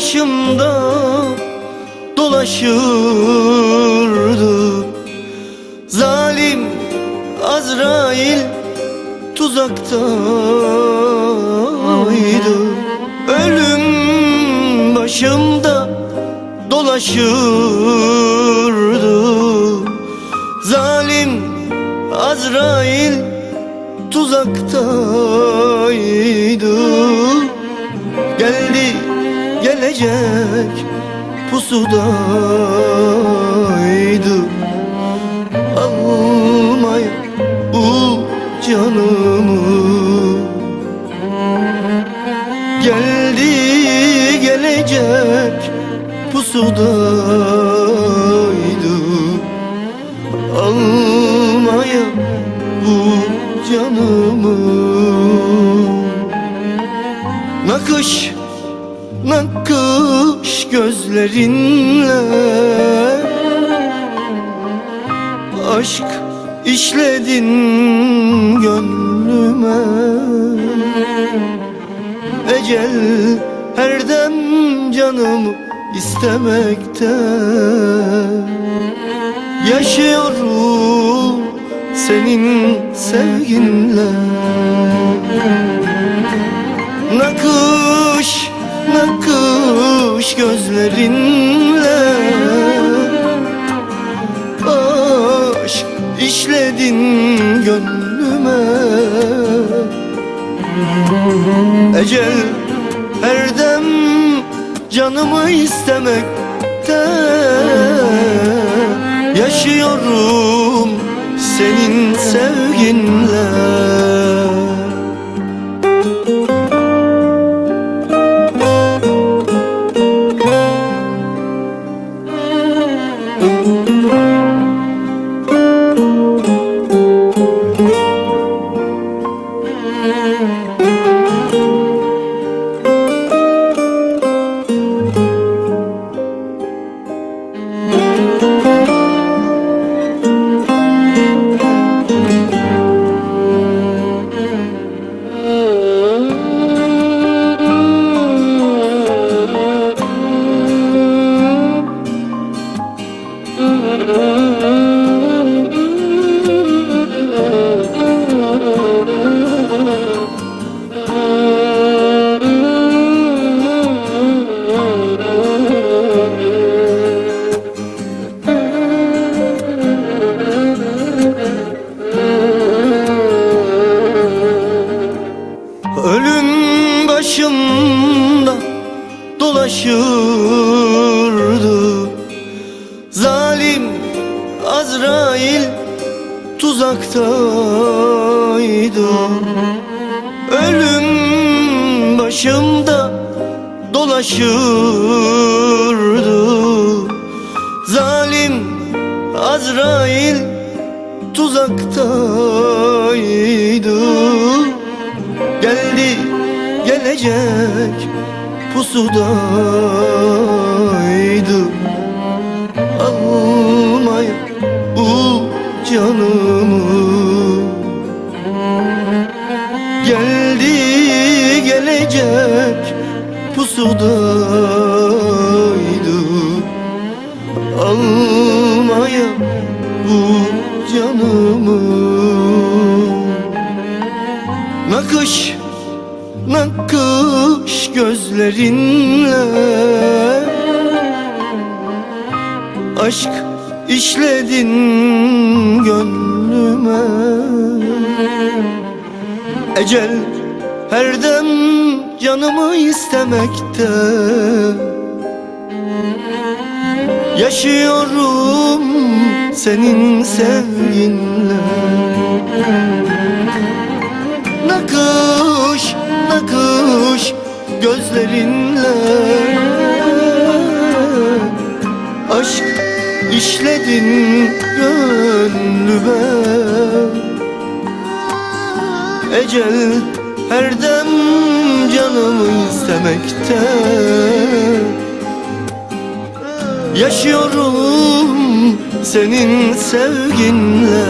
başımda dolaşırdı. Tuzaktaydı Ölüm başımda dolaşırdı. Zalim Azrail tuzaktaydı Geldi gelecek pusudaydı pusudaydı Almaya bu canımı. Nakış nakış gözlerinle. Aşk işledin gönlüme. Ecel her dem canımı istemekte. Yaşıyorum senin sevginle. Nakış nakış gözlerinle. Aşk işledin gönlüme. Ecel her canımı istemekte Yaşıyorum senin sevginle başımda dolaşırdı Azrail tuzaktaydı. Ölüm başımda dolaşırdı. Zalim Azrail tuzaktaydı. Geldi gelecek pusudaydı Almaya bu canımı. Nakış nakış gözlerinle. Aşk işledin gönlüme. Ecel her dem canımı istemekte Yaşıyorum senin sevginle. Nakış nakış gözlerinle. Aşk işledin gönlüme. Ecel her dem canımı istemekte Yaşıyorum senin sevginle